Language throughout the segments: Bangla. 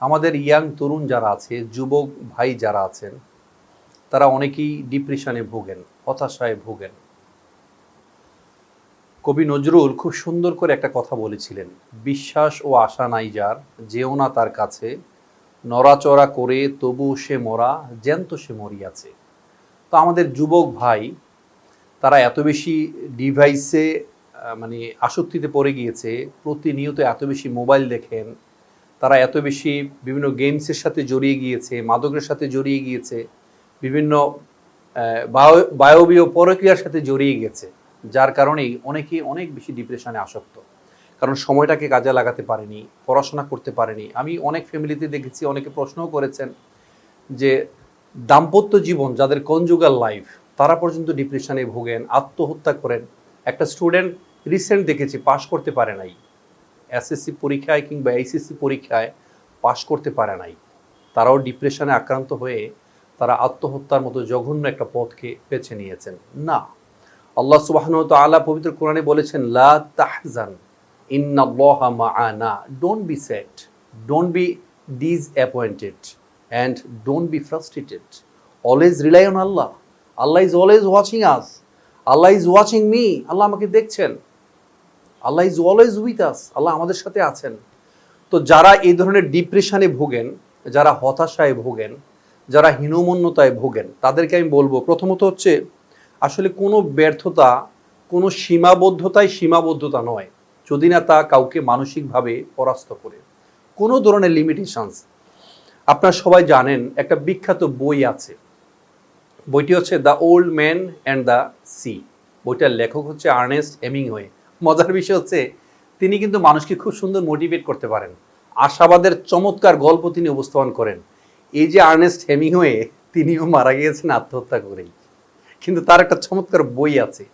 আমাদের ইয়াং তরুণ যারা আছে, যুবক ভাই যারা আছেন, তারা অনেকেই ডিপ্রেশনে ভোগেন, হতাশায় ভোগেন। কবি নজরুল খুব সুন্দর করে একটা কথা বলেছিলেন, বিশ্বাস ও আশা নাই যার, যেও না তার কাছে। নড়াচড়া করে তবু সে মরা, জ্যান্ত সে মরিয়াছে। তো আমাদের যুবক ভাই, তারা এত বেশি ডিভাইসে মানে আসক্তিতে পড়ে গিয়েছে, প্রতিনিয়ত এত বেশি মোবাইল দেখেন তারা এত বেশি বিভিন্ন গেমসের সাথে জড়িয়ে গিয়েছে, মাদকের সাথে জড়িয়ে গিয়েছে, বিভিন্ন বায়- বায়বীয় প্রক্রিয়ার সাথে জড়িয়ে গেছে যার কারণেই অনেকেই অনেক বেশি ডিপ্রেশনে আসক্ত। কারণ সময়টাকে কাজে লাগাতে পারেনি, পড়াশোনা করতে পারেনি। আমি অনেক ফ্যামিলিতে দেখেছি, অনেকে প্রশ্নও করেছেন যে দাম্পত্য জীবন, যাদের কনজুগাল লাইফ তারা পর্যন্ত ডিপ্রেশনে ভোগেন, আত্মহত্যা করেন। একটা স্টুডেন্ট রিসেন্ট দেখেছি, পাশ করতে পারে নাই। এসএসসি পরীক্ষায় কিংবা এইচএসসি পরীক্ষায় পাশ করতে পারে নাই। তারাও ডিপ্রেশনে আক্রান্ত হয়ে তারা আত্মহত্যার মতো জঘন্য একটা পথকে বেছে নিয়েছেন। না। আল্লাহ সুবাহন তাআলা পবিত্র কোরআনে বলেছেন, লা তাহজান, ইন্নাল্লাহা মাআনা। Don't be sad don't be disappointed and don't be frustrated always rely on Allah Allah is always watching us Allah is watching me আল্লাহ আমাকে দেখছেন। Allah is always with us আল্লাহ আমাদের সাথে আছেন। তো যারা এই ধরনের ডিপ্রেশনে ভোগেন, যারা হতাশায় ভোগেন, যারা হীনমন্যতায় ভোগেন, তাদেরকে আমি বলব, প্রথমত হচ্ছে, আসলে কোনো ব্যর্থতা, কোনো সীমাবদ্ধতায় সীমাবদ্ধতা নয়, যদি না তা কাউকে মানসিকভাবে পরাস্ত করে। কোনো ধরনের লিমিটেশনস আপনারা সবাই জানেন, একটা বিখ্যাত বই আছে। বইটি হচ্ছে the old man and the sea বইটার লেখক হচ্ছে আর্নেস্ট হেমিংওয়ে মজার বিষয় হচ্ছে, তিনি কিন্তু মানুষকে খুব সুন্দর মোটিভেট করতে পারেন। আশাবাদের চমৎকার গল্প তিনি উপস্থাপন করেন। এই যে আর্নেস্ট হেমিংওয়ে, তিনিও মারা গিয়েছেন আত্মহত্যা করেই। কিন্তু তার একটা চমৎকার বই আছে।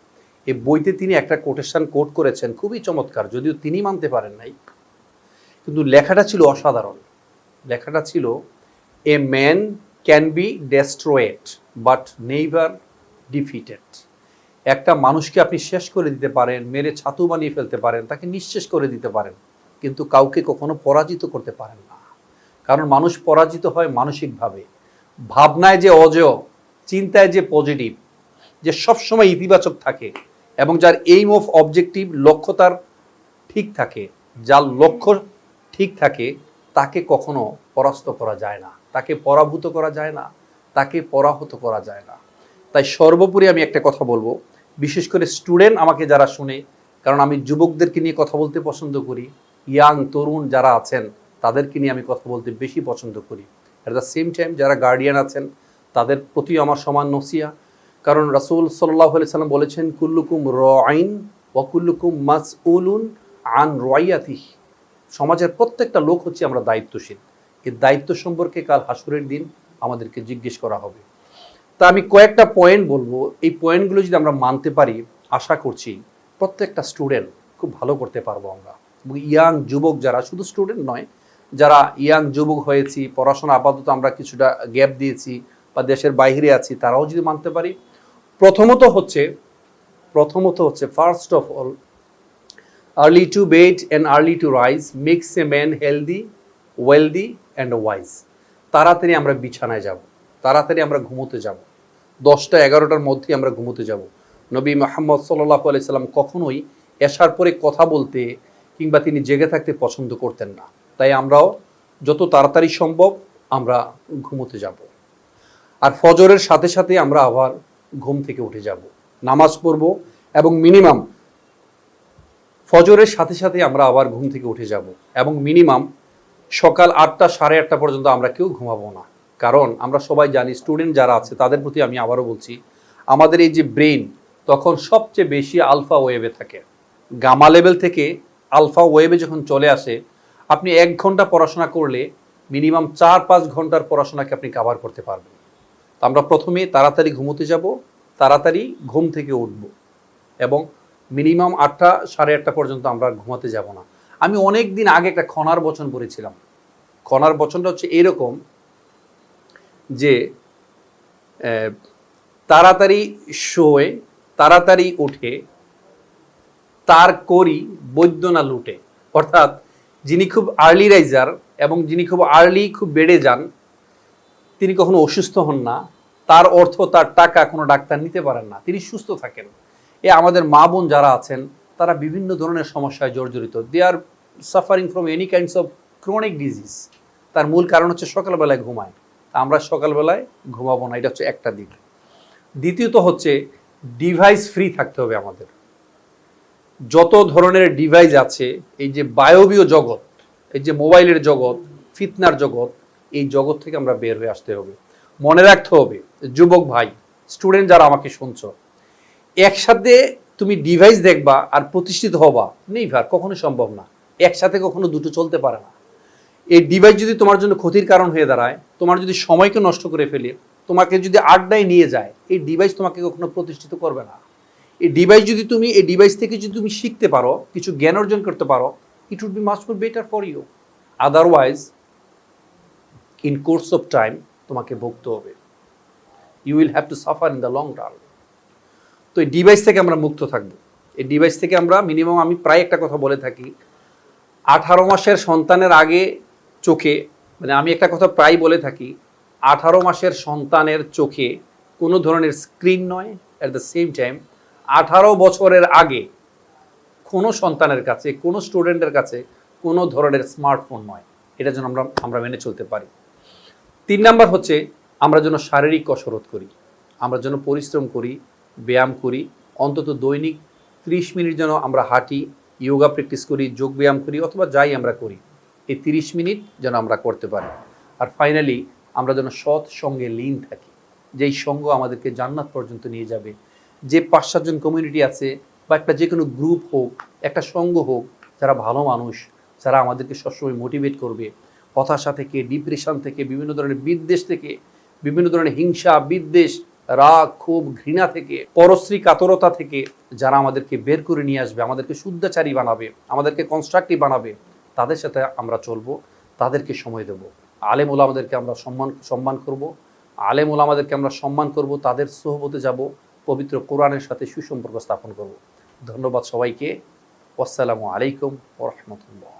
এই বইতে তিনি একটা কোটেশন কোট করেছেন, খুবই চমৎকার, যদিও তিনি মানতে পারেন নাই। কিন্তু লেখাটা ছিল অসাধারণ। লেখাটা ছিল, a man can be destroyed, but never defeated. একটা মানুষকে আপনি শেষ করে দিতে পারেন, মেরে ছাতু বানিয়ে ফেলতে পারেন, তাকে নিঃশেষ করে দিতে পারেন, কিন্তু কাউকে কখনো পরাজিত করতে পারেন না। কারণ মানুষ পরাজিত হয় মানসিকভাবে। ভাবনায় যে অজেয়, চিন্তায় যে পজিটিভ যে সবসময় ইতিবাচক থাকে এবং যার এইম অফ অবজেক্টিভ লক্ষ্য তার ঠিক থাকে, যার লক্ষ্য ঠিক থাকে, তাকে কখনো পরাস্ত করা যায় না, তাকে পরাভূত করা যায় না, তাকে পরাহত করা যায় না। তাই সর্বোপরি আমি একটা কথা বলব বিশেষ করে স্টুডেন্ট আমাকে যারা শুনে, কারণ আমি যুবকদেরকে নিয়ে কথা বলতে পছন্দ করি, ইয়াং, তরুণ যারা আছেন, তাদেরকে নিয়ে আমি কথা বলতে বেশি পছন্দ করি। অ্যাট দ্য সেম টাইম যারা গার্ডিয়ান আছেন, তাদের প্রতিও আমার সমান নসিয়া কারণ রাসূল সাল্লাহ সাল্লাম বলেছেন, কুল্লুকুম র আইন ওয়াকুল্লুকুম মাস উলুন আন রয়াতিহ সমাজের প্রত্যেকটা লোক হচ্ছে আমরা দায়িত্বশীল। এই দায়িত্ব সম্পর্কে কাল হাসুরের দিন আমাদেরকে জিজ্ঞেস করা হবে। তা আমি কয়েকটা পয়েন্ট বলব। এই পয়েন্টগুলো যদি আমরা মানতে পারি, আশা করছি প্রত্যেকটা স্টুডেন্ট খুব ভালো করতে পারব আমরা। ইয়াং যুবক যারা, শুধু স্টুডেন্ট নয়, যারা ইয়াং যুবক হয়েছি, পড়াশোনা আপাতত আমরা কিছুটা গ্যাপ দিয়েছি বা দেশের বাইরে আছি, তারাও যদি মানতে পারি। প্রথমত হচ্ছে প্রথমত হচ্ছে first of all early to bed and early to rise makes a man healthy wealthy and wise তাড়াতাড়ি আমরা বিছানায় যাব। তাড়াতাড়ি আমরা ঘুমোতে যাব। দশটা এগারোটার মধ্যেই আমরা ঘুমোতে যাব। নবী মোহাম্মদ সাল্লাহ আলাইসাল্লাম কখনোই এসার পরে কথা বলতে কিংবা তিনি জেগে থাকতে পছন্দ করতেন না। তাই আমরাও যত তাড়াতাড়ি সম্ভব আমরা ঘুমোতে যাব। আর ফজরের সাথে সাথে আমরা আবার ঘুম থেকে উঠে যাব। নামাজ পড়ব এবং মিনিমাম ফজরের সাথে সাথে আমরা আবার ঘুম থেকে উঠে যাব। এবং মিনিমাম সকাল আটটা সাড়ে আটটা পর্যন্ত আমরা কেউ ঘুমাবো না। কারণ আমরা সবাই জানি স্টুডেন্ট যারা আছে, তাদের প্রতি আমি আবারও বলছি, আমাদের এই যে ব্রেন তখন সবচেয়ে বেশি আলফা ওয়েভে থাকে। গামা লেভেল থেকে আলফা ওয়েভে যখন চলে আসে, আপনি এক ঘণ্টা পড়াশোনা করলে মিনিমাম চার পাঁচ ঘণ্টার পড়াশোনাকে আপনি কাভার করতে পারবেন। তো আমরা প্রথমে তাড়াতাড়ি ঘুমোতে যাব, তাড়াতাড়ি ঘুম থেকে উঠব এবং মিনিমাম আটটা সাড়ে আটটা পর্যন্ত আমরা ঘুমাতে যাব না। আমি অনেক দিন আগে একটা খনার বচন পড়েছিলাম। খনার বচনটা হচ্ছে এরকম যে তাড়াতাড়ি শোয়ে, তাড়াতাড়ি উঠে তার করি বৈদ্য না লুটে। অর্থাৎ যিনি খুব আর্লি রাইজার এবং যিনি খুব আর্লি খুব বেড়ে যান, তিনি কখনো অসুস্থ হন না। তার অর্থ তার টাকা কোনো ডাক্তার নিতে পারেন না। তিনি সুস্থ থাকেন। এ আমাদের মা বোন যারা আছেন, তারা বিভিন্ন ধরনের সমস্যায় জর্জরিত। They are suffering from any kinds of chronic disease তার মূল কারণ হচ্ছে সকালবেলায় ঘুমায়। আমরা সকালবেলায় ঘুমাবো না, এটা হচ্ছে একটা দিক। দ্বিতীয়ত হচ্ছে ডিভাইস ফ্রি থাকতে হবে আমাদের। যত ধরনের ডিভাইস আছে, এই যে বায়বীয় জগৎ, এই যে মোবাইলের জগৎ, ফিতনার জগৎ, এই জগৎ থেকে আমরা বের হয়ে আসতে হবে। মনে রাখতে হবে, যুবক ভাই স্টুডেন্ট যারা আমাকে শুনছ, একসাথে তুমি ডিভাইস দেখবা আর প্রতিষ্ঠিত হবা নেই ভার কখনো সম্ভব না। একসাথে কখনো দুটো চলতে পারে না। এই ডিভাইস যদি তোমার জন্য ক্ষতির কারণ হয়ে দাঁড়ায়, তোমার যদি সময়কে নষ্ট করে ফেলে, তোমাকে যদি আড্ডায় নিয়ে যায়, এই ডিভাইস তোমাকে কখনো প্রতিষ্ঠিত করবে না। এই ডিভাইস যদি তুমি, এই ডিভাইস থেকে যদি তুমি শিখতে পারো, কিছু জ্ঞান অর্জন করতে পারো it would be must be better for you otherwise in course of time তোমাকে ভুগতে হবে। You will have to suffer in the long run তো এই ডিভাইস থেকে আমরা মুক্ত থাকব। এই ডিভাইস থেকে আমরা মিনিমাম আমি প্রায় একটা কথা বলে থাকি। আঠারো মাসের সন্তানের আগে চোখে মানে আমি একটা কথা প্রায় বলে থাকি, আঠারো মাসের সন্তানের চোখে কোনো ধরনের স্ক্রিন নয় অ্যাট দ্য সেম টাইম আঠারো বছরের আগে কোনো সন্তানের কাছে, কোনো স্টুডেন্টের কাছে কোনো ধরনের স্মার্টফোন নয়। এটা যেন আমরা আমরা মেনে চলতে পারি। তিন নাম্বার হচ্ছে, আমরা যেন শারীরিক কসরত করি, আমরা যেন পরিশ্রম করি, ব্যায়াম করি, অন্তত দৈনিক ত্রিশ মিনিট যেন আমরা হাঁটি যোগা প্র্যাকটিস করি, যোগ ব্যায়াম করি, অথবা যাই আমরা করি। এই তিরিশ মিনিট যেন আমরা করতে পারি। আর ফাইনালি আমরা যেন সৎ সঙ্গে লীন থাকি। যেই সঙ্গ আমাদেরকে জান্নাত পর্যন্ত নিয়ে যাবে। যে পাঁচ সাতজন কমিউনিটি আছে বা একটা যে কোনো গ্রুপ হোক, একটা সঙ্গ হোক, যারা ভালো মানুষ, যারা আমাদেরকে সবসময় মোটিভেট করবে। হতাশা থেকে ডিপ্রেশন থেকে, বিভিন্ন ধরনের বিদ্বেষ থেকে, বিভিন্ন ধরনের হিংসা, বিদ্বেষ, রাগ, ক্ষোভ, ঘৃণা থেকে, পরশ্রী কাতরতা থেকে, যারা আমাদেরকে বের করে নিয়ে আসবে, আমাদেরকে শুদ্ধাচারী বানাবে, আমাদেরকে কনস্ট্রাকটিভ বানাবে। তাদের সাথে আমরা চলবো, তাদেরকে সময় দেব। আলেম ওলামাদেরকে আমরা সম্মান সম্মান করব। আলেম ওলামাদেরকে আমরা সম্মান করব, তাদের সোহবতে যাব, পবিত্র কোরআনের সাথে সুসম্পর্ক স্থাপন করব। ধন্যবাদ সবাইকে। আসসালামু আলাইকুম ওরহমতুল্লাহ